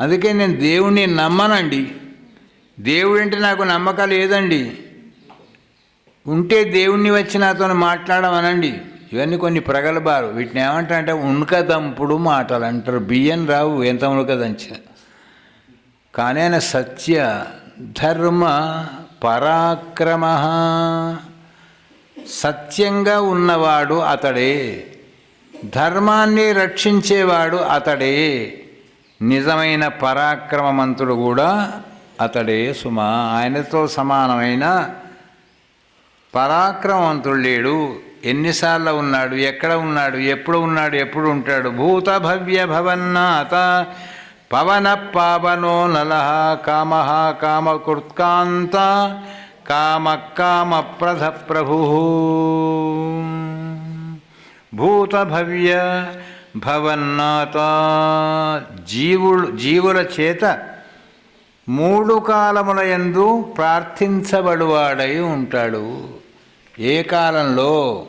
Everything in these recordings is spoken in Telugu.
అందుకే నేను దేవుణ్ణి నమ్మనండి. దేవుడు అంటే నాకు నమ్మకాలు లేదండి ఉంటే దేవుణ్ణి వచ్చి నాతో మాట్లాడమనండి. ఇవన్నీ కొన్ని ప్రగల్భాలు. వీటిని ఏమంటారంటే ఉణకదంపుడు మాటలు అంటారు. బియ్యం రావు ఎంత ఉణకదంచిన కానీ ఆయన సత్య ధర్మ పరాక్రమ. సత్యంగా ఉన్నవాడు అతడే. ధర్మాన్ని రక్షించేవాడు అతడే. నిజమైన పరాక్రమమంతుడు కూడా అతడే సుమ. ఆయనతో సమానమైన పరాక్రమవంతుడు లేడు. ఎన్నిసార్లు ఉన్నాడు? ఎక్కడ ఉన్నాడు? ఎప్పుడు ఉన్నాడు? ఎప్పుడు ఉంటాడు? భూత భవ్య భవన్నాత పవన పావనో నల కామ కామకృత్కాంత కామ కామప్రధ ప్రభు. భూత భవ్య భవన్నాత జీవులు జీవుల చేత మూడు కాలముల ఎందు ప్రార్థించబడువాడై ఉంటాడు. ఏ కాలంలో?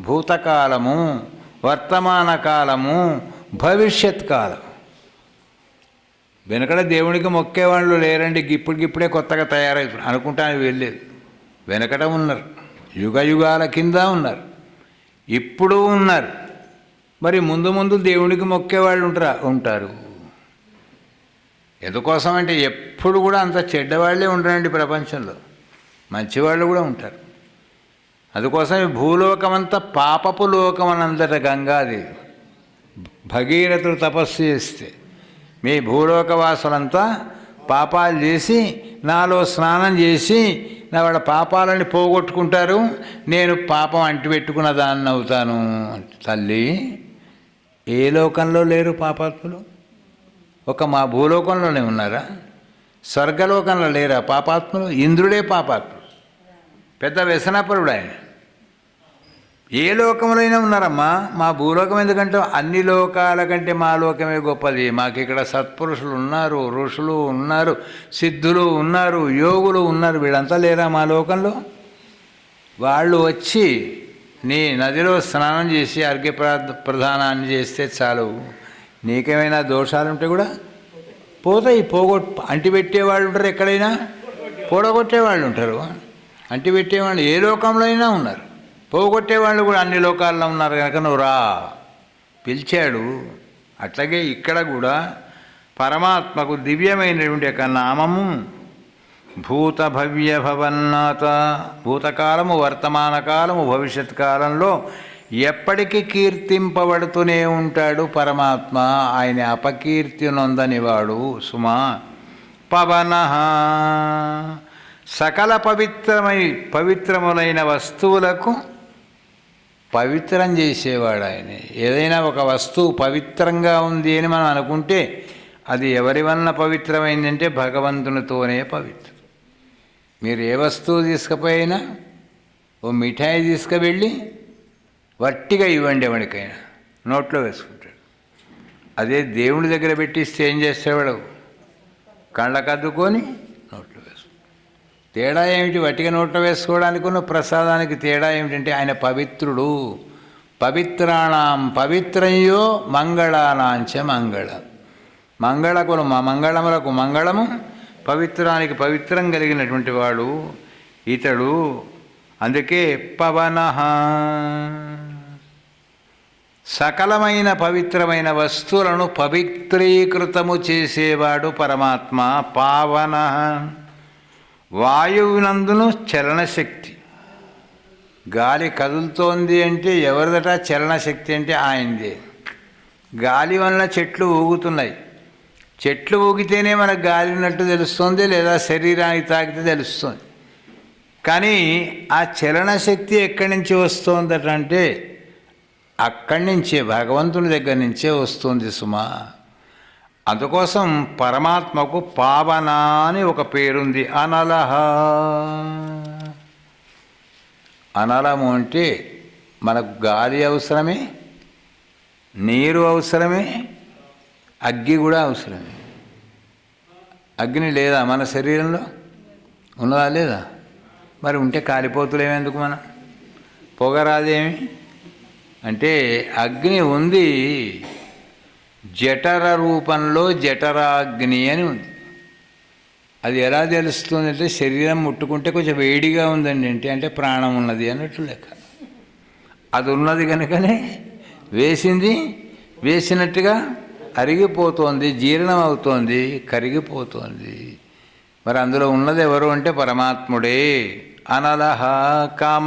భూతకాలము వర్తమాన కాలము భవిష్యత్ కాలం. వెనకడ దేవునికి మొక్కేవాళ్ళు లేరండి ఇప్పటికిప్పుడే కొత్తగా తయారవుతున్నారు అనుకుంటానికి వెళ్ళేది. వెనకట ఉన్నారు. యుగ యుగాల కింద ఉన్నారు. ఇప్పుడు ఉన్నారు. మరి ముందు ముందు దేవునికి మొక్కేవాళ్ళు ఉంటారా? ఉంటారు. ఎందుకోసం అంటే ఎప్పుడు కూడా అంత చెడ్డవాళ్ళే ఉంటారండి ప్రపంచంలో. మంచివాళ్ళు కూడా ఉంటారు. అందుకోసం భూలోకం భూలోకమంతా పాపపు లోకం అనంతట గంగాది భగీరథులు తపస్సు చేస్తే మీ భూలోకవాసులంతా పాపాలు చేసి నాలో స్నానం చేసి నా వాళ్ళ పాపాలని పోగొట్టుకుంటారు. నేను పాపం అంటిపెట్టుకున్న దాన్ని అవుతాను. తల్లి ఏ లోకంలో లేరు పాపాత్ములు? ఒక మా భూలోకంలోనే ఉన్నారా? స్వర్గలోకంలో లేరా పాపాత్ములు? ఇంద్రుడే పాపాత్ముడు పెద్ద వ్యసనపరుడు ఆయన. ఏ లోకంలో అయినా ఉన్నారమ్మా? మా భూలోకం ఎందుకంటే అన్ని లోకాల కంటే మా లోకమే గొప్పది. మాకు ఇక్కడ సత్పురుషులు ఉన్నారు ఋషులు ఉన్నారు సిద్ధులు ఉన్నారు యోగులు ఉన్నారు. వీళ్ళంతా లేరా మా లోకంలో? వాళ్ళు వచ్చి నీ నదిలో స్నానం చేసి అర్ఘ్య ప్రధానాన్ని చేస్తే చాలు. నీకేమైనా దోషాలు ఉంటే కూడా పోతాయి పోగొట్ అంటిపెట్టే వాళ్ళు ఉంటారు ఎక్కడైనా. పోడగొట్టే వాళ్ళు ఉంటారు అంటి పెట్టేవాళ్ళు ఏ లోకంలో అయినా ఉన్నారు. పోగొట్టే వాళ్ళు కూడా అన్ని లోకాల్లో ఉన్నారు కనుక నువ్వు రా. పిలిచాడు. అట్లాగే ఇక్కడ కూడా పరమాత్మకు దివ్యమైనటువంటి యొక్క నామము. భూత భవ్య భవన్నాత భూతకాలము వర్తమాన కాలము భవిష్యత్ కాలంలో ఎప్పటికీ కీర్తింపబడుతూనే ఉంటాడు పరమాత్మ. ఆయన అపకీర్తి నొందనివాడు సుమా. పవన. సకల పవిత్రమై పవిత్రములైన వస్తువులకు పవిత్రం చేసేవాడు ఆయన. ఏదైనా ఒక వస్తువు పవిత్రంగా ఉంది అని మనం అనుకుంటే అది ఎవరి వలన పవిత్రమైందంటే భగవంతునితోనే పవిత్రం. మీరు ఏ వస్తువు తీసుకుపోయినా ఓ మిఠాయి తీసుకువెళ్ళి వట్టిగా ఇవ్వండి ఎవరికైనా. నోట్లో వేసుకుంటాడు. అదే దేవుడి దగ్గర పెట్టిస్తే ఏం చేసేవాడు? కళ్ళకద్దుకొని నోట్లో వేసుకుంటాడు. తేడా ఏమిటి? వట్టిగా నోట్లో వేసుకోవడానికి ఉన్న ప్రసాదానికి తేడా ఏమిటంటే ఆయన పవిత్రుడు. పవిత్రాణం పవిత్రయ్యో మంగళానాంచ మంగళం. మంగళకులు మా మంగళములకు మంగళము పవిత్రానికి పవిత్రం కలిగినటువంటి వాడు ఇతడు అందుకే పవన. సకలమైన పవిత్రమైన వస్తువులను పవిత్రీకృతము చేసేవాడు పరమాత్మ పావన. వాయువునందును చలనశక్తి. గాలి కదులుతోంది అంటే ఎవరిదట చలనశక్తి అంటే ఆయనదే. గాలి వలన చెట్లు ఊగుతున్నాయి. చెట్లు ఊగితేనే మనకు గాలి ఉన్నట్టు తెలుస్తుంది లేదా శరీరానికి తాకితే తెలుస్తుంది. కానీ ఆ చలనశక్తి ఎక్కడి నుంచి వస్తుందట అంటే అక్కడి నుంచే భగవంతుని దగ్గర నుంచే వస్తుంది సుమా. అందుకోసం పరమాత్మకు పావన అని ఒక పేరుంది అనలహ. అనలము అంటే మనకు గాలి అవసరమే నీరు అవసరమే అగ్గి కూడా అవసరమే అగ్ని లేదా మన శరీరంలో ఉన్నదా లేదా? మరి ఉంటే కాలిపోతులేమెందుకు మనం? పొగ రాదేమి అంటే అగ్ని ఉంది జఠర రూపంలో జఠరాగ్ని అని ఉంది. అది ఎలా తెలుస్తుంది అంటే శరీరం ముట్టుకుంటే కొంచెం వేడిగా ఉందండి అంటే అంటే ప్రాణం ఉన్నది అన్నట్లు లెక్క. అది ఉన్నది కనుకనే వేసింది వేసినట్టుగా అరిగిపోతోంది జీర్ణం అవుతోంది కరిగిపోతోంది. మరి అందులో ఉన్నది ఎవరు అంటే పరమాత్ముడే. అనలహ కామ.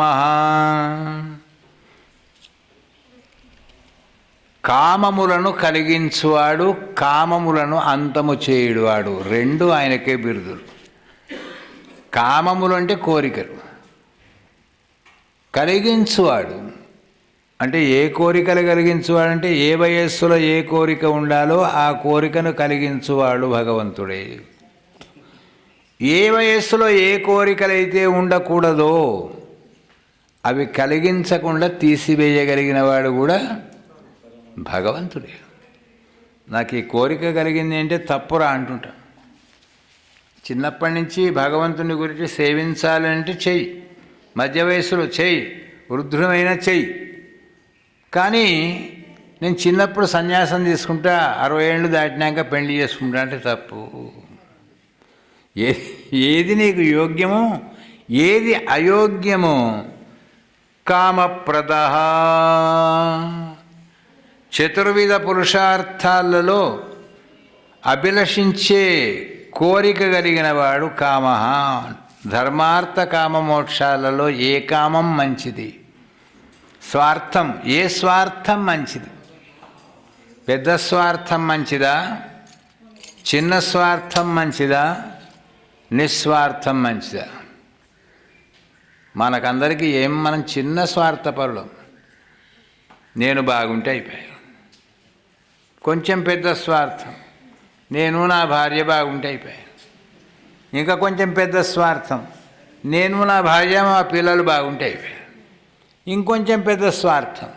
కామములను కలిగించువాడు కామములను అంతము చేయుడువాడు. రెండు ఆయనకే బిరుదులు. కామములు అంటే కోరికలు. కలిగించువాడు. అంటే ఏ కోరికలు కలిగించువాడు అంటే ఏ వయస్సులో ఏ కోరిక ఉండాలో ఆ కోరికను కలిగించువాడు భగవంతుడే. ఏ వయస్సులో ఏ కోరికలైతే ఉండకూడదో అవి కలిగించకుండా తీసివేయగలిగిన వాడు కూడా భగవంతుడే. నాకు ఈ కోరిక కలిగింది అంటే తప్పురా అంటుంటా. చిన్నప్పటి నుంచి భగవంతుని గురించి సేవించాలంటే చెయ్యి. మధ్య వయసులో చెయ్యి. వృద్ధుడమైన చెయ్యి. కానీ నేను చిన్నప్పుడు సన్యాసం తీసుకుంటా అరవై ఏళ్ళు దాటినాక పెళ్ళి చేసుకుంటా అంటే తప్పు. ఏ ఏది నీకు యోగ్యమో ఏది అయోగ్యమో కామప్రద. చతుర్విధ పురుషార్థాలలో అభిలషించే కోరిక కలిగిన వాడు కామ. ధర్మార్థ కామ మోక్షాలలో ఏ కామం మంచిది? స్వార్థం ఏ స్వార్థం మంచిది? పెద్ద స్వార్థం మంచిదా? చిన్న స్వార్థం మంచిదా? నిస్వార్థం మంచిదా? మనకందరికీ ఏం మనం చిన్న స్వార్థపరులం? నేను బాగుంటే అయిపోయాను. కొంచెం పెద్ద స్వార్థం నేను నా భార్య బాగుంటే అయిపోయాను. ఇంకా కొంచెం పెద్ద స్వార్థం నేను నా భార్య మా పిల్లలు బాగుంటే అయిపోయాను ఇంకొంచెం పెద్ద స్వార్థం.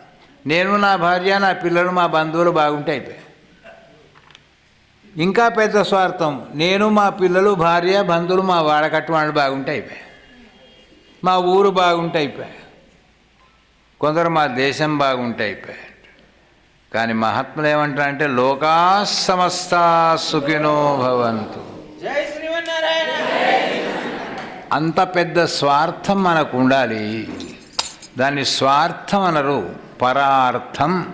నేను నా భార్య నా పిల్లలు మా బంధువులు బాగుంటే అయిపోయాను ఇంకా పెద్ద స్వార్థం నేను మా పిల్లలు భార్య బంధువులు మా వాడకట్టు వాళ్ళు బాగుంటే అయిపోయాయి. మా ఊరు బాగుంటే అయిపోయాయి. కొందరు మా దేశం బాగుంటే అయిపోయాయి. కానీ మహాత్ములు ఏమంటారంటే లోకా సమస్త సుఖినో భవంతు. అంత పెద్ద స్వార్థం మనకు ఉండాలి. దాన్ని స్వార్థం అనరు పరార్థం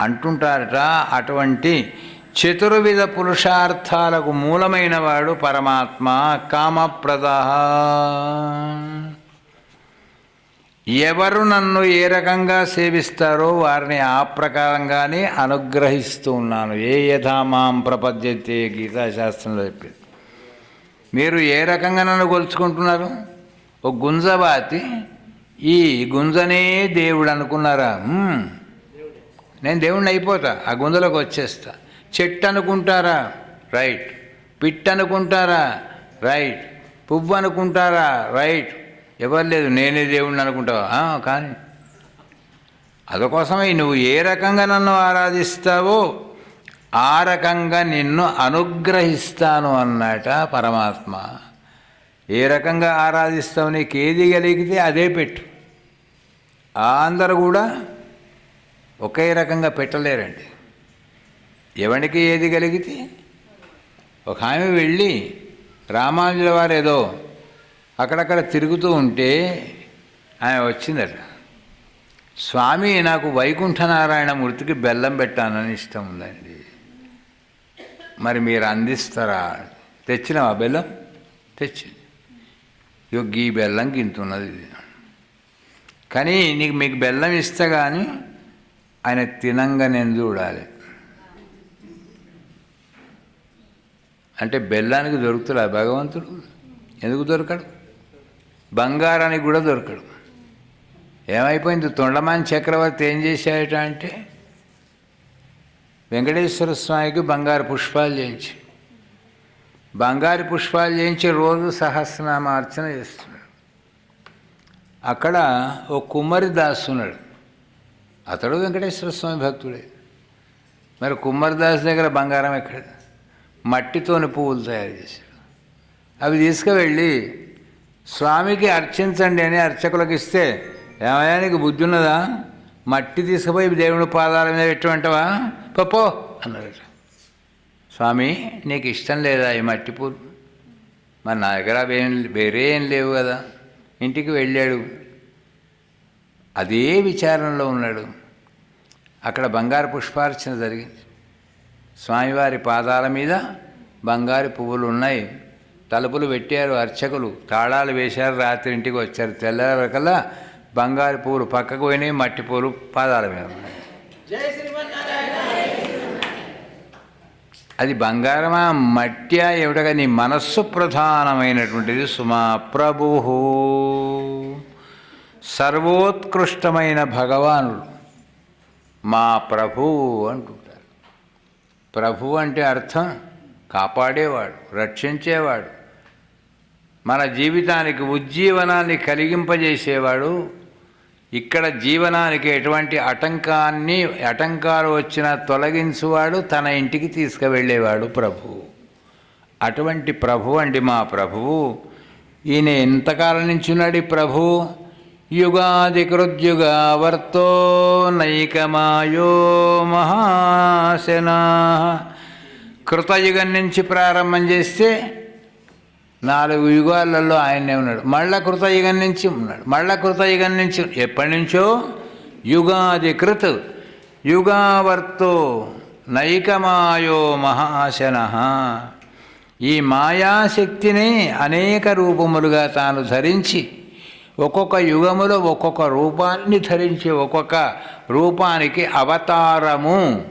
అంటుంటారట. అటువంటి చతుర్విధ పురుషార్థాలకు మూలమైన వాడు పరమాత్మ కామప్రద ఎవరు నన్ను ఏ రకంగా సేవిస్తారో వారిని ఆ ప్రకారంగానే అనుగ్రహిస్తూ ఉన్నాను. ఏ యథామాం ప్రపద్యతే గీతాశాస్త్రంలో చెప్పింది. మీరు ఏ రకంగా నన్ను కొలుచుకుంటున్నారు? ఒక గుంజబాతి ఈ గుంజనే దేవుడు అనుకున్నారా? నేను దేవుణ్ణి అయిపోతా ఆ గుంజలోకి వచ్చేస్తా. చెట్టు అనుకుంటారా? రైట్. పిట్ అనుకుంటారా? రైట్. పువ్వు అనుకుంటారా? రైట్. ఎవరు లేదు నేనే దేవుణ్ణి అనుకుంటావా? కానీ అందుకోసమే నువ్వు ఏ రకంగా నన్ను ఆరాధిస్తావో ఆ రకంగా నిన్ను అనుగ్రహిస్తాను అన్నట పరమాత్మ. ఏ రకంగా ఆరాధిస్తావు నీకు ఏది కలిగితే అదే పెట్టు. అందరూ కూడా ఒకే రకంగా పెట్టలేరండి. ఎవరికి ఏది కలిగితే ఒక ఆమె వెళ్ళి రామానుజుల వారు ఏదో అక్కడక్కడ తిరుగుతూ ఉంటే ఆమె వచ్చిందట. స్వామి నాకు వైకుంఠనారాయణ మూర్తికి బెల్లం పెట్టానని ఇష్టం ఉందండి. మరి మీరు అందిస్తారా? తెచ్చినావా బెల్లం? తెచ్చి. యొగ్గి బెల్లం గింతున్నది ఇది. కానీ నీకు మీకు బెల్లం ఇస్తా కానీ ఆయన తినంగా నేను చూడాలి. అంటే బెల్లానికి దొరుకుతుడా భగవంతుడు. ఎందుకు దొరకడు? బంగారానికి కూడా దొరకడు. ఏమైపోయింది? తొండమాన్ చక్రవర్తి ఏం చేశాడట అంటే వెంకటేశ్వర స్వామికి బంగారు పుష్పాలు చేయించి బంగారు పుష్పాలు చేయించి రోజు సహస్రనామార్చన చేస్తున్నాడు. అక్కడ ఓ కుమ్మరి దాస్ ఉన్నాడు అతడు వెంకటేశ్వర స్వామి భక్తుడే. మరి కుమ్మరిదాస్ దగ్గర బంగారం ఎక్కడ? మట్టితోని పువ్వులు తయారు చేశాడు. అవి తీసుకువెళ్ళి స్వామికి అర్చించండి అని అర్చకులకు ఇస్తే ఏమయానికి బుద్ధి ఉన్నదా మట్టి తీసుకుపోయి దేవుని పాదాల మీద పెట్టమంటావా పప్పో అన్నాడు. స్వామి నీకు ఇష్టం లేదా ఈ మట్టి పూలు మరి నా దగ్గర అవేం వేరే ఏం లేవు కదా. ఇంటికి వెళ్ళాడు. అదే విచారణలో ఉన్నాడు. అక్కడ బంగారు పుష్పార్చన జరిగింది. స్వామివారి పాదాల మీద బంగారు పువ్వులు ఉన్నాయి. తలుపులు పెట్టారు అర్చకులు. తాళాలు వేశారు రాత్రి ఇంటికి వచ్చారు. తెల్లరకల్లా బంగారు పువ్వులు పక్కకు పోయినాయి మట్టి పువ్వులు పాదాల మీద ఉన్నాయి. అది బంగారమా? మట్యా? ఏమిటగా? నీ మనస్సు ప్రధానమైనటువంటిది సుమా ప్రభు సర్వోత్కృష్టమైన భగవానుడు. మా ప్రభు అంటుంటారు. ప్రభు అంటే అర్థం కాపాడేవాడు రక్షించేవాడు. మన జీవితానికి ఉజ్జీవనాన్ని కలిగింపజేసేవాడు ఇక్కడ జీవనానికి ఎటువంటి ఆటంకాన్ని ఆటంకాలు వచ్చినా తొలగించువాడు తన ఇంటికి తీసుకువెళ్ళేవాడు ప్రభు. అటువంటి ప్రభు అండి మా ప్రభువు ఈయన ఎంతకాలం నుంచి ఉన్నాడు ప్రభు. యుగాది కృద్యుగావర్తో నైకమాయో మహాశనా. కృతయుగం నుంచి ప్రారంభం చేస్తే నాలుగు యుగాలలో ఆయనే ఉన్నాడు. మళ్ళా కృతయుగం నుంచి ఉన్నాడు. మళ్ళా కృతయుగం నుంచి ఎప్పటి నుంచో? యుగాది కృత్. యుగావర్తో నైకమాయో మహాశన. ఈ మాయాశక్తిని అనేక రూపములుగా తాను ధరించి ఒక్కొక్క యుగములో ఒక్కొక్క రూపాన్ని ధరించి ఒక్కొక్క రూపానికి అవతారము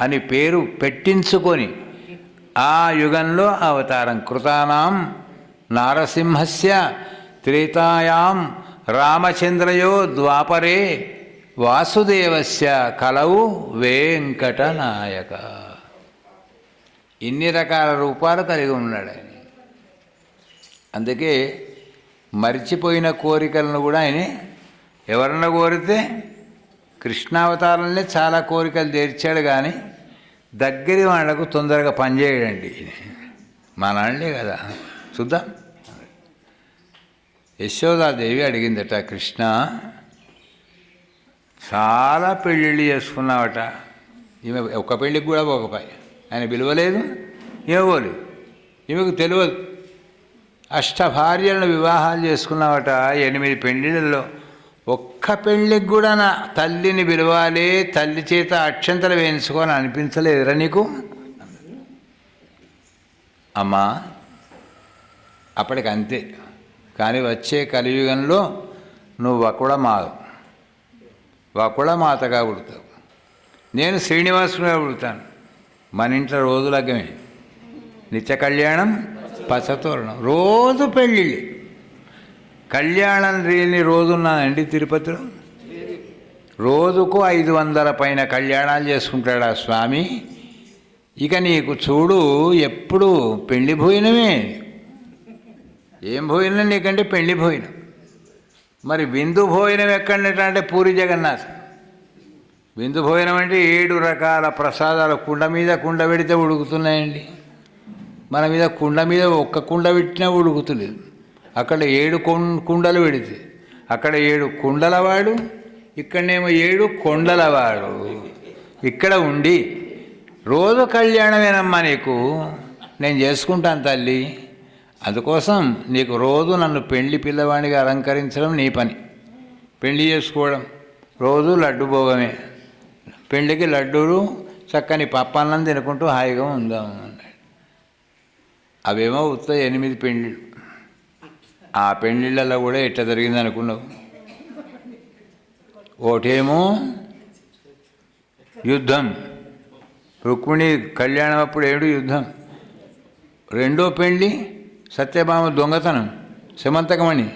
అని పేరు పెట్టించుకొని ఆ యుగంలో అవతారం కృతానాం. నారసింహస్య త్రేతాయాం రామచంద్రయో ద్వాపరే వాసుదేవస్య కలవు వెంకటనాయక. ఇన్ని రకాల రూపాలు కలిగి ఉన్నాడు ఆయన. అందుకే మరిచిపోయిన కోరికలను కూడా ఆయన ఎవరన్నా కోరితే కృష్ణావతారంలో చాలా కోరికలు తీర్చాడు కానీ దగ్గరి వాళ్ళకు తొందరగా పనిచేయడండి. మా నాన్నే కదా. చూద్దాం యశోదాదేవి అడిగిందట కృష్ణ చాలా పెళ్ళిళ్ళు చేసుకున్నావట. ఈమె ఒక పెళ్ళికి కూడా పోకపోయి. ఆయన పిలవలేదు ఇవ్వలేదు ఈమెకు తెలియదు. అష్ట భార్యలను వివాహాలు చేసుకున్నావట ఎనిమిది పెళ్ళిళ్ళల్లో. ఒక్క పెళ్ళికి కూడా నా తల్లిని పిలవాలి తల్లి చేత అక్షంతలు వేయించుకొని అనిపించలేదురా నీకు? అమ్మా అప్పటికి అంతే కానీ వచ్చే కలియుగంలో నువ్వు వకుడ వకుళమాతగా వకుడ మాతగా పుడతావు. నేను శ్రీనివాసుగా పుడతాను. మన ఇంట్లో రోజు లగ్గమే. నిత్య కళ్యాణం పచ్చతోరణం. రోజు పెళ్ళిళ్ళు. కళ్యాణం లేని రోజున్నానండి తిరుపతిలో. రోజుకు ఐదు వందల పైన కళ్యాణాలు చేసుకుంటాడు ఆ స్వామి? ఇక నీకు చూడు ఎప్పుడు పెళ్ళి భోజనమే. ఏం భోజనం నీకంటే పెళ్ళి భోజనం? మరి విందు భోజనం ఎక్కడ అంటే పూరి జగన్నాథ్? విందు భోజనం అంటే ఏడు రకాల ప్రసాదాలు. కుండ మీద కుండ పెడితే ఉడుకుతున్నాయండి. మన మీద కుండ మీద ఒక్క కుండ పెట్టినా ఉడుకుతులేదు. అక్కడ ఏడు కుండలు పెడితే. అక్కడ ఏడు కుండలవాడు ఇక్కడనేమో ఏడు కొండలవాడు ఇక్కడ ఉండి రోజు కళ్యాణమేనమ్మా నీకు? నేను చేసుకుంటాను తల్లి. అందుకోసం నీకు రోజు నన్ను పెళ్ళి పిల్లవాడిగా అలంకరించడం నీ పని. పెళ్ళి చేసుకోవడం రోజు లడ్డు భోగమే. పెళ్ళికి లడ్డూలు చక్కని పప్పన్నం తినుకుంటూ హాయిగా ఉందాం అన్నాడు. అవేమో ఉత్త ఎనిమిది పెళ్ళిళ్ళు ఆ పెళ్ళిళ్ళలో కూడా ఎట్లా జరిగింది అనుకున్నావు? ఒకటేమో యుద్ధం. రుక్మిణి కళ్యాణం అప్పుడు ఏడు యుద్ధం? రెండో పెళ్ళి సత్యభామ దొంగతనం సమంతకమణి.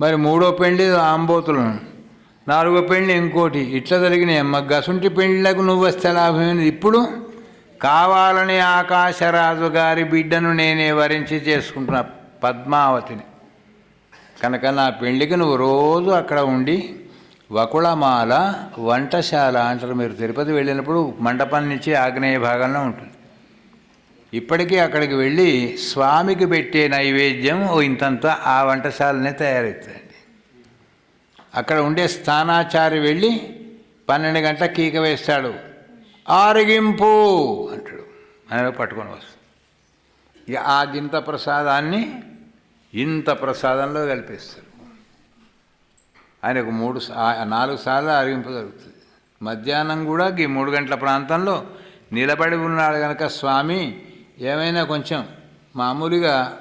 మరి మూడో పెళ్ళి ఆంబోతులను నాలుగో పెళ్ళి ఇంకోటి. ఇట్లా జరిగినాయి అమ్మ. గసుంటి పెళ్ళిళ్ళకు నువ్వు వస్తే లాభమైనది ఇప్పుడు కావాలని ఆకాశరాజు గారి బిడ్డను నేనే వరించి చేసుకుంటున్నా పద్మావతిని. కనుక నా పెళ్ళికి నువ్వు రోజు అక్కడ ఉండి వకుళమాల వంటశాల అంటారు మీరు తిరుపతి వెళ్ళినప్పుడు మండపం నుంచి ఆగ్నేయ భాగంలో ఉంటుంది. ఇప్పటికీ అక్కడికి వెళ్ళి స్వామికి పెట్టే నైవేద్యం ఓ ఇంతంత ఆ వంటశాలనే తయారవుతుందండి అక్కడ ఉండే స్థానాచారి వెళ్ళి పన్నెండు గంటల కీక వేస్తాడు. ఆరగింపు అంటాడు. మనమే పట్టుకొని వస్తాం. ఇక ఆ గింత ప్రసాదాన్ని ఇంత ప్రసాదంలో కలిపేస్తారు. ఆయనకు మూడు నాలుగు సార్లు అరిగింపు జరుగుతుంది. మధ్యాహ్నం కూడా ఈ మూడు గంటల ప్రాంతంలో నిలబడి ఉన్నాడు కనుక స్వామి ఏమైనా కొంచెం మామూలుగా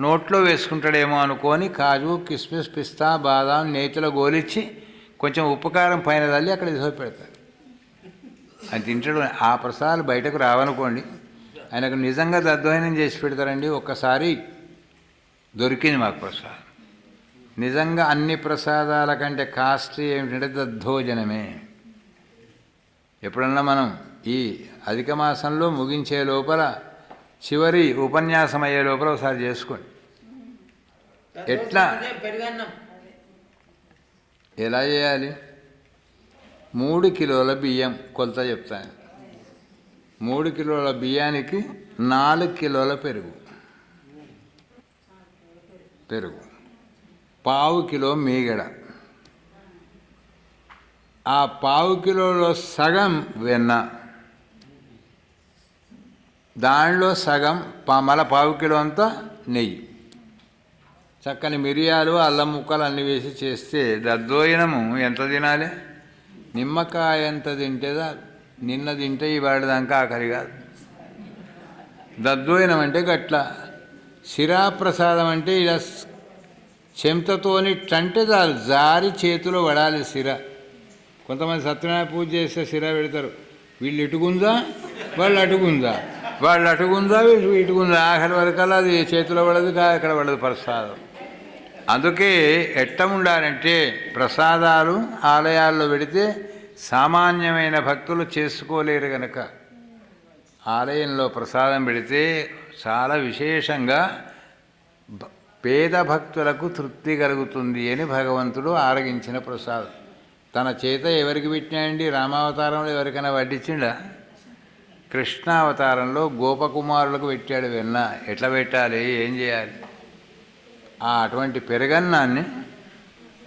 నోట్లో వేసుకుంటాడేమో అనుకొని కాజు కిస్మిస్ పిస్తా బాదాం నేతిలో గోలిచ్చి కొంచెం ఉపకారం పైన తల్లి అక్కడ ఇసుక పెడతారు అది తింటాడు. ఆ ప్రసాదాలు బయటకు రావనుకోండి. ఆయనకు నిజంగా దద్వయనం చేసి పెడతారండి. ఒక్కసారి దొరికింది మాకు ప్రసాదం. నిజంగా అన్ని ప్రసాదాల కంటే కాస్ట్ ఏమిటంటే దద్దోజనమే. ఎప్పుడన్నా మనం ఈ అధిక మాసంలో ముగించే లోపల చివరి ఉపన్యాసం అయ్యే లోపల ఒకసారి చేసుకోండి. ఎట్లా? ఎలా చేయాలి? మూడు కిలోల బియ్యం కొలత చెప్తాను మూడు కిలోల బియ్యానికి నాలుగు కిలోల పెరుగు. పెరుగు. పావు కిలో మీగడ. ఆ పావు కిలోలో సగం వెన్న. దానిలో సగం పా- మల పావు కిలో అంతా నెయ్యి. చక్కని మిరియాలు అల్లం ముక్కలు అన్ని వేసి చేస్తే దద్దోయనము ఎంత తినాలి? నిమ్మకాయ ఎంత తింటేదా నిన్న తింటే ఇవాళ దాకా ఆఖరి కాదు. దద్దోయనం అంటే గట్ల. శిరాప్రసాదం అంటే ఇలా చెంతతోని టంటే చాలు. జారి చేతిలో పడాలి సిర కొంతమంది సత్యనారాయణ పూజ చేస్తే సిర పెడతారు. వీళ్ళు ఇటుకుందా వాళ్ళు అటుకుందా వాళ్ళు అటుకుందా వీళ్ళు ఇటుకుందా? ఆఖరి వరకల్లా అది చేతిలో పడదు అక్కడ ఎక్కడ పడదు ప్రసాదం. అందుకే ఎట్ట ఉండాలంటే ప్రసాదాలు ఆలయాల్లో పెడితే సామాన్యమైన భక్తులు చేసుకోలేరు గనక. ఆలయంలో ప్రసాదం పెడితే చాలా విశేషంగా పేద భక్తులకు తృప్తి కలుగుతుంది అని భగవంతుడు ఆరగించిన ప్రసాదం. తన చేత ఎవరికి పెట్టినాయండి రామావతారంలో ఎవరికైనా వడ్డించిండా కృష్ణావతారంలో గోపకుమారులకు పెట్టాడు వెన్న. ఎట్లా పెట్టాలి? ఏం చేయాలి? ఆ అటువంటి పెరగన్నాన్ని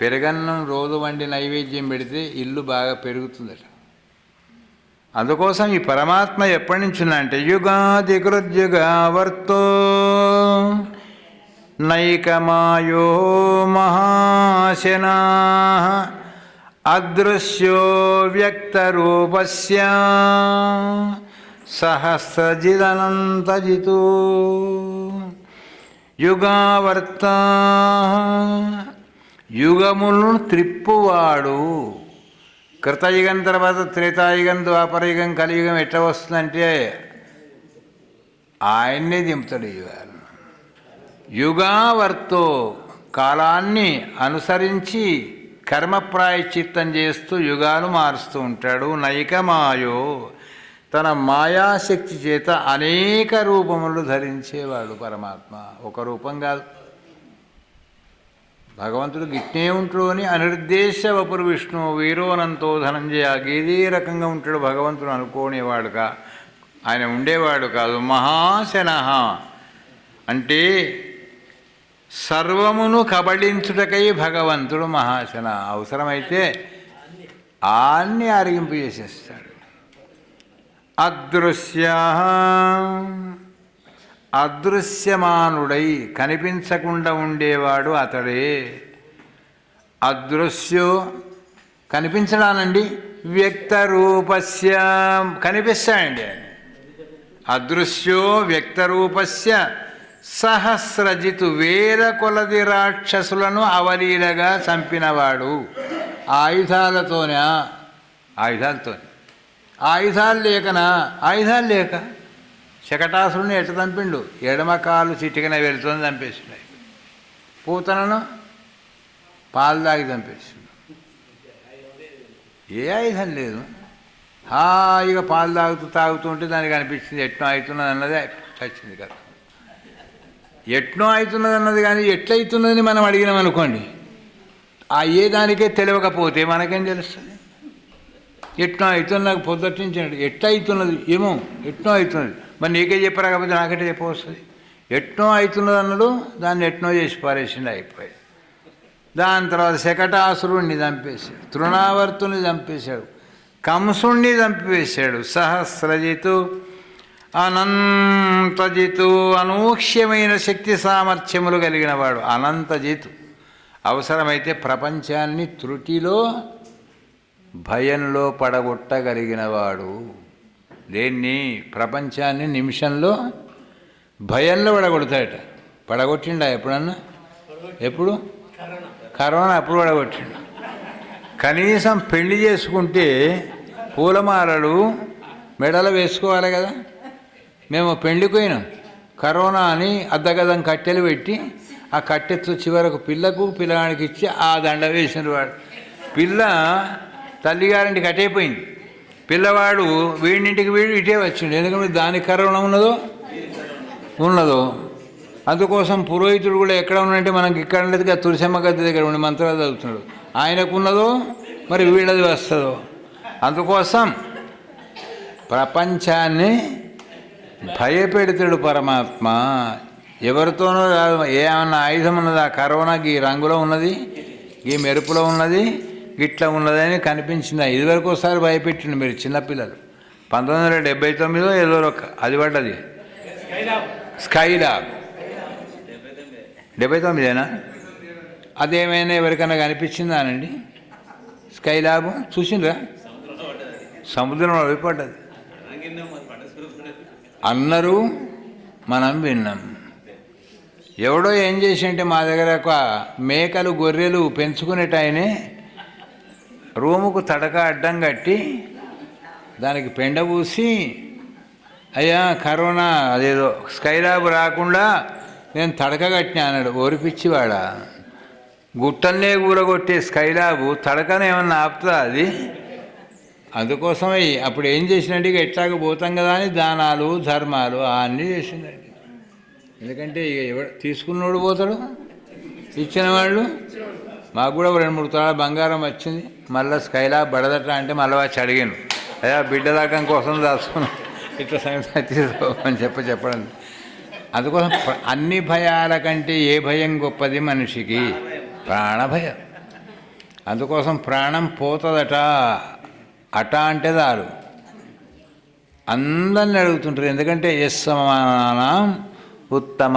పెరగన్నం రోజు వండి నైవేద్యం పెడితే ఇల్లు బాగా పెరుగుతుందట. అందుకోసం ఈ పరమాత్మ ఎప్పటి నుంచి అంటే యుగాది కృద్యుగావర్తో నైకమాయో మహాశనా అదృశ్యో వ్యక్తరూపస్యా సహస్రజిదనంతజితూ. యుగావర్త యుగములను త్రిప్పువాడు. కృతయుగం తర్వాత త్రేతాయుగం ద్వాపరయుగం కలియుగం ఎట్లా వస్తుందంటే ఆయన్నే దింపుతాడు ఈ యుగాలు. యుగావర్తో కాలాన్ని అనుసరించి కర్మప్రాయచిత్తం చేస్తూ యుగాలు మారుస్తూ ఉంటాడు. నైకమాయో తన మాయాశక్తి చేత అనేక రూపములు ధరించేవాడు పరమాత్మ. ఒక రూపం కాదు. భగవంతుడు గిట్నే ఉంటాడు అని అనిర్దేశ వపురు విష్ణు వీరోనంతో ధనంజయ ఇదే రకంగా ఉంటాడు భగవంతుడు అనుకోనేవాడుక. ఆయన ఉండేవాడు కాదు. మహాశన అంటే సర్వమును కబళించుటకై భగవంతుడు మహాశన. అవసరమైతే ఆన్ని అరిగింపు చేసేస్తాడు. అదృశ్య అదృశ్యమానుడై కనిపించకుండా ఉండేవాడు అతడే. అదృశ్యో కనిపించడానండి? వ్యక్త కనిపిస్తాయండి ఆయన. అదృశ్యో వ్యక్తరూపస్య సహస్రజితు వేల కొలది రాక్షసులను అవలీలగా చంపినవాడు. ఆయుధాలతోనే? ఆయుధాలతోనే. ఆయుధాలు లేకనా? ఆయుధాలు లేక? శకటాసురుని ఎట్ట చంపిండు? ఎడమ కాలు చిటికన వెళుతుంది చంపేసినాయి పూతనను పాలు దాగి చంపేసిండు. ఏ ఆయుధం లేదు. హాయిగా పాలు తాగుతూ తాగుతుంటే దానికి అనిపించింది ఎట్నో అవుతున్నది అన్నది చచ్చింది కదా ఎట్నో అవుతున్నది అన్నది కానీ ఎట్లయితున్నదని మనం అడిగినాం అనుకోండి ఆ ఏ దానికే తెలియకపోతే మనకేం తెలుస్తుంది? ఎట్నో అవుతుంది నాకు పొద్దుటి ఎట్లా అవుతున్నది? ఏమో ఎట్నో అవుతున్నది. మరి నీకే చెప్పరా కాబట్టి నాకంటే చెప్పవస్తుంది. ఎట్నో అవుతున్నది అన్నాడు దాన్ని ఎట్నో చేసి పారేసిండు అయిపోయి దాని తర్వాత శకటాసురుణ్ణి చంపేశాడు తృణావర్తుని చంపేశాడు కంసుణ్ణి చంపివేశాడు సహస్రజితు అనంతజితు అనూక్ష్యమైన శక్తి సామర్థ్యములు కలిగినవాడు అనంతజితు. అవసరమైతే ప్రపంచాన్ని త్రుటిలో భయంలో పడగొట్టగలిగినవాడు. దేన్ని? ప్రపంచాన్ని నిమిషంలో భయంలో పడగొడతాడట. పడగొట్టిండా ఎప్పుడన్నా? ఎప్పుడు? కరోనా అప్పుడు పడగొట్టిండు? కనీసం పెళ్ళి చేసుకుంటే పూలమాలలు మెడలు వేసుకోవాలి కదా. మేము పెళ్ళిపోయినాం కరోనా అని అద్దగదం కట్టెలు పెట్టి ఆ కట్టెతో చివరకు పిల్లకు పిల్లగానికి ఇచ్చి ఆ దండ వేసిన వాడు. పిల్ల తల్లిగారింటికి అటైపోయింది పిల్లవాడు వీడింటికి వీడు ఇటే వచ్చిండు. ఎందుకంటే దానికి కరోనా ఉన్నదో? ఉన్నదో. అందుకోసం పురోహితుడు కూడా ఎక్కడ ఉన్నట్టే మనకి ఇక్కడ లేదు తులసమ్మ గద్దె దగ్గర ఉండి మంత్రాలు చదువుతున్నాడు. ఆయనకు ఉన్నదో మరి వీళ్ళది వస్తుందో? అందుకోసం ప్రపంచాన్ని భయపెడతాడు పరమాత్మ. ఎవరితోనో కాదు ఏమన్నా ఆయుధం ఉన్నదా? కరోనాకి ఈ రంగులో ఉన్నది ఈ మెరుపులో ఉన్నది గిట్లా ఉన్నదని కనిపించిందా? ఇదివరకు ఒకసారి భయపెట్టిండు మీరు చిన్నపిల్లలు. పంతొమ్మిది వందల డెబ్బై తొమ్మిదిలో ఏదో ఒక అది పడ్డది. స్కైలాబ్ డెబ్బై తొమ్మిదేనా? అదేమైనా ఎవరికైనా కనిపించిందానండి స్కైలాబ్ చూసిండ్రా? సముద్రంలో పడ్డది. అన్నారు మనం విన్నాం. ఎవడో ఏం చేసి అంటే మా దగ్గర ఒక మేకలు గొర్రెలు పెంచుకునేటాయనే రూముకు తడక అడ్డం కట్టి దానికి పెండ పూసి అయ్యా కరోనా అదేదో స్కైలాబ్ రాకుండా నేను తడక కట్టినా అన్నాడు. ఓరిపిచ్చివాడా గుట్టన్నే కూలగొట్టే స్కైలాబు తడకనే ఏమన్నా ఆపుతా అది? అందుకోసమే అప్పుడు ఏం చేసినట్టు ఇక ఎట్లాగ పోతాం కదా అని దానాలు ధర్మాలు అన్నీ చేసిందండి. ఎందుకంటే ఇక ఎవడు తీసుకున్నోడు పోతాడు ఇచ్చిన వాళ్ళు. మాకు కూడా రెండు మూడు తొలాల బంగారం వచ్చింది. మళ్ళీ స్కైలా బడదట అంటే మళ్ళీ వచ్చి అడిగాను అయ్యా బిడ్డలాకం కోసం దాచుకున్నాం. ఇట్లా సంగతి తీసుకోమని చెప్ప చెప్పడం. అందుకోసం అన్ని భయాల కంటే ఏ భయం గొప్పది మనిషికి? ప్రాణభయం. అందుకోసం ప్రాణం పోతుందట. అట అంటే దారు అందరిని అడుగుతుంటారు. ఎందుకంటే ఎస్ సమానం ఉత్తమ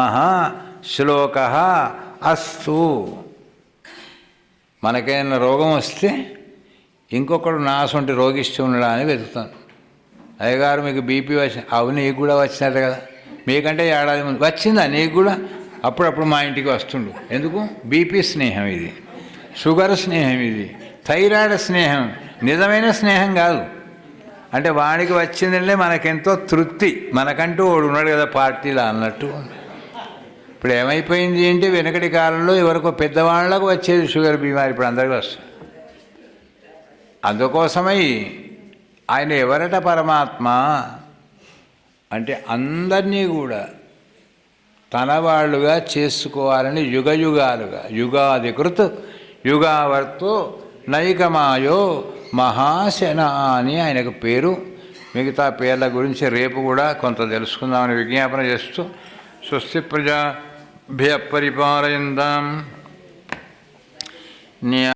శ్లోక అస్తు. మనకైనా రోగం వస్తే ఇంకొకడు నాసొంటి రోగిష్టి ఉండడా అని వెతుకుతాను. అయ్యగారు మీకు బీపీ వచ్చి అవి నీకు కూడా వచ్చినట్టు కదా. మీకంటే ఏడాది ముందు. వచ్చిందా నీకు కూడా? అప్పుడప్పుడు మా ఇంటికి వస్తుండు. ఎందుకు? బీపీ స్నేహం ఇది. షుగర్ స్నేహం ఇది. థైరాయిడ్ స్నేహం. నిజమైన స్నేహం కాదు. అంటే వాడికి వచ్చిందంటే మనకెంతో తృప్తి. మనకంటూ వాడు ఉన్నాడు కదా పార్టీలో అన్నట్టు. ఇప్పుడు ఏమైపోయింది అంటే వెనకటి కాలంలో ఎవరికో పెద్దవాళ్ళకు వచ్చేది షుగర్ బీమారి ఇప్పుడు అందరికీ వస్తుంది. అందుకోసమై ఆయన ఎవరట పరమాత్మ అంటే అందరినీ కూడా తన వాళ్ళుగా చేసుకోవాలని యుగ యుగాలుగా యుగాధికృత్ యుగావర్తో నైకమాయో మహాశన అని ఆయనకు పేరు. మిగతా పేర్ల గురించి రేపు కూడా కొంత తెలుసుకుందామని విజ్ఞాపన చేస్తూ స్వస్తి ప్రజా भयपरिपालयन्तां न्या